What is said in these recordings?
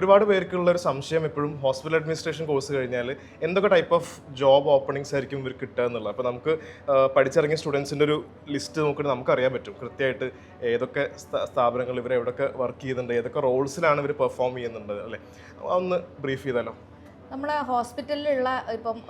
ഒരുപാട് പേർക്കുള്ള ഒരു സംശയം എപ്പോഴും ഹോസ്പിറ്റൽ അഡ്മിനിസ്ട്രേഷൻ കോഴ്സ് കഴിഞ്ഞാൽ എന്തൊക്കെ ടൈപ്പ് ഓഫ് ജോബ് ഓപ്പണിങ്സ് ആയിരിക്കും ഇവർ കിട്ടുക എന്നുള്ളത്. അപ്പോൾ നമുക്ക് പഠിച്ചിറങ്ങിയ സ്റ്റുഡൻസിന്റെ ഒരു ലിസ്റ്റ് നോക്കിയിട്ട് നമുക്ക് അറിയാൻ പറ്റും. കൃത്യമായിട്ട് ഏതൊക്കെ സ്ഥാ- സ്ഥാപനങ്ങൾ ഇവർ എവിടെയൊക്കെ വർക്ക് ചെയ്യുന്നുണ്ട് ഏതൊക്കെ റോൾസിലാണ് ഇവർ പെർഫോം ചെയ്യുന്നുണ്ട് അല്ലേ? ഒന്ന് ബ്രീഫ് ചെയ്താലോ? നമ്മളെ ഹോസ്പിറ്റലിലുള്ള ഇപ്പം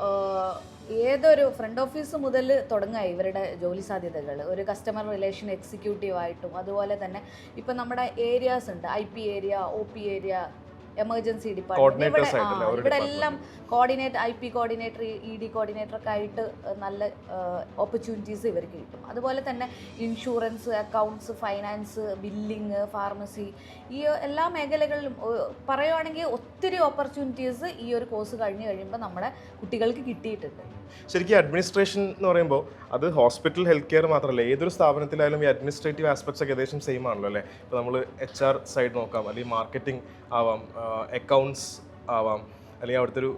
ഏതൊരു ഫ്രണ്ട് ഓഫീസ് മുതൽ തുടങ്ങുക ഇവരുടെ ജോലി സാധ്യതകൾ. ഒരു കസ്റ്റമർ റിലേഷൻ എക്സിക്യൂട്ടീവ് ആയിട്ടും അതുപോലെ തന്നെ ഇപ്പം നമ്മുടെ ഏരിയാസ് ഉണ്ട്. I P area O P area emergency department ഇവിടെ ആ, ഇവിടെ എല്ലാം coordinate I P coordinator E D coordinator ഒക്കെ ആയിട്ട് നല്ല ഓപ്പർച്യൂണിറ്റീസ് ഇവർക്ക് കിട്ടും. അതുപോലെ തന്നെ insurance accounts finance billing pharmacy ഈ എല്ലാ മേഖലകളിലും പറയുവാണെങ്കിൽ ഒത്തിരി ഓപ്പർച്യൂണിറ്റീസ് ഈ ഒരു കോഴ്സ് കഴിഞ്ഞ് കഴിയുമ്പോൾ നമ്മുടെ കുട്ടികൾക്ക് കിട്ടിയിട്ടുണ്ട്. ശരിക്കും അഡ്മിനിസ്ട്രേഷൻ എന്ന് പറയുമ്പോൾ അത് ഹോസ്പിറ്റൽ ഹെൽത്ത് കെയർ മാത്രമല്ല. ഏതൊരു സ്ഥാപനത്തിലായാലും ഈ അഡ്മിനിസ്ട്രേറ്റീവ് ആസ്പെക്ട്സ് ഒക്കെ ഏകദേശം സെയിം ആണല്ലോ അല്ലേ? ഇപ്പോൾ നമ്മൾ എച്ച് ആർ സൈഡ് നോക്കാം അല്ലെങ്കിൽ മാർക്കറ്റിംഗ് ആവാം അക്കൗണ്ട്സ് ആവാം അല്ലെങ്കിൽ അവിടുത്തെ ഒരു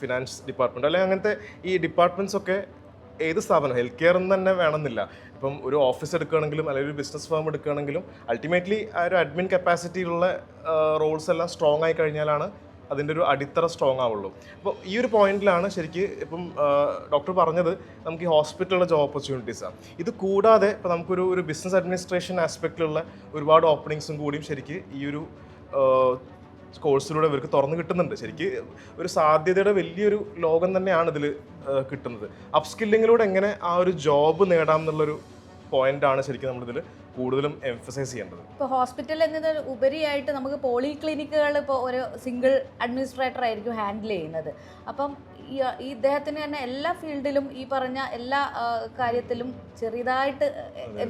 ഫിനാൻസ് ഡിപ്പാർട്ട്മെന്റ് അല്ലെങ്കിൽ അങ്ങനത്തെ ഈ ഡിപ്പാർട്ട്മെന്റ്സ് ഒക്കെ ഏത് സ്ഥാപനം ഹെൽത്ത് കെയർ എന്ന് തന്നെ വേണമെന്നില്ല. ഇപ്പം ഒരു ഓഫീസ് എടുക്കുകയാണെങ്കിലും അല്ലെങ്കിൽ ഒരു ബിസിനസ് ഫേം എടുക്കുകയാണെങ്കിലും അൾട്ടിമേറ്റ്ലി ആ ഒരു അഡ്മിൻ കപ്പാസിറ്റിയിലുള്ള റോൾസ് എല്ലാം സ്ട്രോങ് ആയി കഴിഞ്ഞാലാണ് അതിന്റെ ഒരു അടിത്തറ സ്ട്രോങ് ആവുള്ളൂ. അപ്പോൾ ഈ ഒരു പോയിന്റിലാണ് ശരിക്ക് ഇപ്പം ഡോക്ടർ പറഞ്ഞത് നമുക്ക് ഈ ഹോസ്പിറ്റലിലെ ജോബ് ഓപ്പർച്യൂണിറ്റീസാണ് ഇത് കൂടാതെ ഇപ്പോൾ നമുക്കൊരു ഒരു ബിസിനസ് അഡ്മിനിസ്ട്രേഷൻ ആസ്പെക്റ്റിലുള്ള ഒരുപാട് ഓപ്പണിങ്സും കൂടിയും ശരിക്ക് ഈ ഒരു കോഴ്സിലൂടെ ഇവർക്ക് തുറന്നു കിട്ടുന്നുണ്ട്. ശരിക്ക് ഒരു സാധ്യതയുടെ വലിയൊരു ലോകം തന്നെയാണ് ഇതിൽ കിട്ടുന്നത്. അപ്സ്കില്ലിങ്ങിലൂടെ എങ്ങനെ ആ ഒരു ജോബ് നേടാം എന്നുള്ളൊരു പോയിന്റാണ് ശരിക്കും നമ്മളിതിൽ കൂടുതലും എംഫസൈസ് ചെയ്യേണ്ടത്. ഇപ്പോൾ ഹോസ്പിറ്റൽ എന്നത് ഉപരിയായിട്ട് നമുക്ക് പോളി ക്ലിനിക്കുകൾ ഇപ്പോൾ ഒരു സിംഗിൾ അഡ്മിനിസ്ട്രേറ്റർ ആയിരിക്കും ഹാൻഡിൽ ചെയ്യുന്നത്. അപ്പം ഈ ഇദ്ദേഹത്തിന് തന്നെ എല്ലാ ഫീൽഡിലും ഈ പറഞ്ഞ എല്ലാ കാര്യത്തിലും ചെറിയതായിട്ട്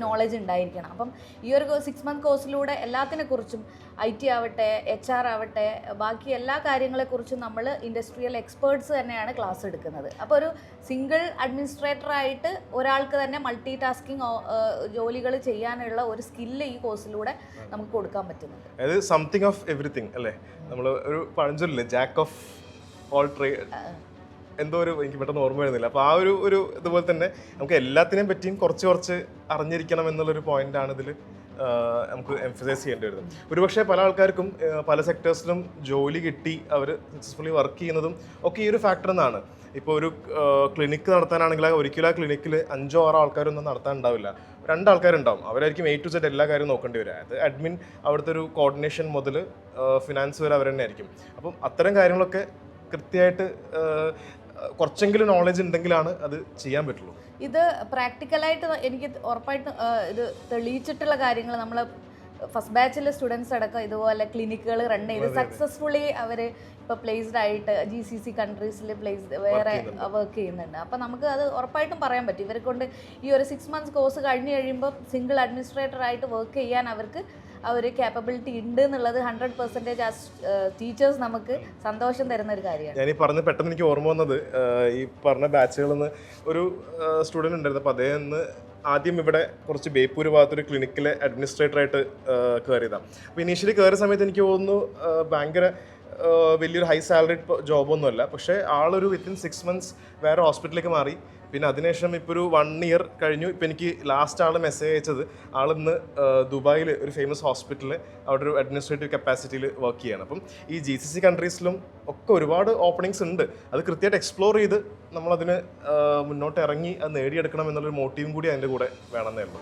നോളജ് ഉണ്ടായിരിക്കണം. അപ്പം ഈ ഒരു സിക്സ് മന്ത് കോഴ്സിലൂടെ എല്ലാത്തിനെ കുറിച്ചും ഐ ടി ആവട്ടെ എച്ച് ആർ ആവട്ടെ ബാക്കി എല്ലാ കാര്യങ്ങളെക്കുറിച്ചും നമ്മൾ ഇൻഡസ്ട്രിയൽ എക്സ്പേർട്സ് തന്നെയാണ് ക്ലാസ് എടുക്കുന്നത്. അപ്പോൾ ഒരു സിംഗിൾ അഡ്മിനിസ്ട്രേറ്ററായിട്ട് ഒരാൾക്ക് തന്നെ മൾട്ടി ടാസ്കിങ് ജോലികൾ ചെയ്യാനുള്ള ഒരു സ്കില്ല് ഈ കോഴ്സിലൂടെ നമുക്ക് കൊടുക്കാൻ പറ്റുന്നുണ്ട്. അതായത് സംതിങ് ഓഫ് എവറിത്തിങ് അല്ലേ? നമ്മൾ ഒരു പഴഞ്ചൊല്ലില്ലേ ജാക്ക് ഓഫ് ഓൾ ട്രേ എന്തോ ഒരു എനിക്ക് പെട്ടെന്ന് ഓർമ്മ വരുന്നില്ല. അപ്പോൾ ആ ഒരു ഒരു ഇതുപോലെ തന്നെ നമുക്ക് എല്ലാത്തിനെയും പറ്റിയും കുറച്ച് കുറച്ച് അറിഞ്ഞിരിക്കണം എന്നുള്ളൊരു പോയിന്റാണ് ഇതിൽ നമുക്ക് എംഫസൈസ് ചെയ്യേണ്ടി വരുന്നത്. ഒരുപക്ഷെ പല ആൾക്കാർക്കും പല സെക്ടേഴ്സിലും ജോലി കിട്ടി അവർ സക്സസ്ഫുള്ളി വർക്ക് ചെയ്യുന്നതും ഒക്കെ ഈ ഒരു ഫാക്ടർ എന്നാണ്. ഇപ്പോൾ ഒരു ക്ലിനിക്ക് നടത്താനാണെങ്കിൽ ഒരിക്കലും ആ ക്ലിനിക്കിൽ അഞ്ചോ ആറോ ആൾക്കാരൊന്നും നടത്താൻ ഉണ്ടാവില്ല രണ്ടാൾക്കാരുണ്ടാവും. അവരായിരിക്കും എ ടു സെഡ് എല്ലാ കാര്യവും നോക്കേണ്ടി വരിക. അത് അഡ്മിൻ അവിടുത്തെ ഒരു കോർഡിനേഷൻ മുതൽ ഫിനാൻസ് വരെ അവർ തന്നെ ആയിരിക്കും അപ്പം അത്തരം കാര്യങ്ങളൊക്കെ കൃത്യമായിട്ട് കുറച്ചെങ്കിലും നോളജ് ഉണ്ടെങ്കിലാണ് അത് ചെയ്യാൻ പറ്റുള്ളൂ. ഇത് പ്രാക്ടിക്കലായിട്ട് എനിക്ക് ഉറപ്പായിട്ട് ഇത് തെളിയിച്ചിട്ടുള്ള കാര്യങ്ങൾ നമ്മൾ ഫസ്റ്റ് ബാച്ചിലെ സ്റ്റുഡൻസ് അടക്കം ഇതുപോലെ ക്ലിനിക്കുകൾ റൺ ചെയ്ത് സക്സസ്ഫുള്ളി അവർ ഇപ്പോൾ പ്ലേസ്ഡ് ആയിട്ട് ജി സി സി കൺട്രീസിൽ പ്ലേസ്ഡ് വേറെ വർക്ക് ചെയ്യുന്നുണ്ട്. അപ്പോൾ നമുക്ക് അത് ഉറപ്പായിട്ടും പറയാൻ പറ്റും. ഇവരെ കൊണ്ട് ഈ ഒരു സിക്സ് മന്ത്സ് കോഴ്സ് കഴിഞ്ഞ് കഴിയുമ്പോൾ സിംഗിൾ അഡ്മിനിസ്ട്രേറ്റർ ആയിട്ട് വർക്ക് ചെയ്യാൻ അവർക്ക് ആ ഒരു കേപ്പബിലിറ്റി ഉണ്ട് എന്നുള്ളത് ഹൺഡ്രഡ് പെർസെന്റേജ് ആ ടീച്ചേഴ്സ് നമുക്ക് സന്തോഷം തരുന്ന ഒരു കാര്യമാണ്. ഞാൻ ഈ പറഞ്ഞ് പെട്ടെന്ന് എനിക്ക് ഓർമ്മ വന്നത് ഈ പറഞ്ഞ ബാച്ചുകളിൽ നിന്ന് ഒരു സ്റ്റുഡന്റ് ഉണ്ടായിരുന്നു. അപ്പോൾ അദ്ദേഹം ആദ്യം ഇവിടെ കുറച്ച് ബേപ്പൂർ ഭാഗത്തൊരു ക്ലിനിക്കിലെ അഡ്മിനിസ്ട്രേറ്ററായിട്ട് കയറിയതാണ് അപ്പോൾ ഇനീഷ്യലി കയറിയ സമയത്ത് എനിക്ക് തോന്നുന്നു ഭയങ്കര വലിയൊരു ഹൈ സാലറി ജോബൊന്നുമല്ല പക്ഷേ ആളൊരു വിത്തിൻ സിക്സ് മന്ത്സ് വേറെ ഹോസ്പിറ്റലിലേക്ക് മാറി. പിന്നെ അതിനുശേഷം ഇപ്പോൾ ഒരു വൺ ഇയർ കഴിഞ്ഞു. ഇപ്പം എനിക്ക് ലാസ്റ്റ് ആൾ മെസ്സേജ് അയച്ചത് ആളിന്ന് ദുബായിൽ ഒരു ഫേമസ് ഹോസ്പിറ്റലിൽ അവിടെ ഒരു അഡ്മിനിസ്ട്രേറ്റീവ് കപ്പാസിറ്റിയിൽ വർക്ക് ചെയ്യാണ്. അപ്പം ഈ ജി സി സി കൺട്രീസിലും ഒക്കെ ഒരുപാട് ഓപ്പണിങ്സ് ഉണ്ട്. അത് കൃത്യമായിട്ട് എക്സ്പ്ലോർ ചെയ്ത് നമ്മളതിന് മുന്നോട്ട് ഇറങ്ങി അത് നേടിയെടുക്കണം എന്നുള്ളൊരു മോട്ടീവും കൂടി അതിന്റെ കൂടെ വേണമെന്നേ ഉള്ളൂ.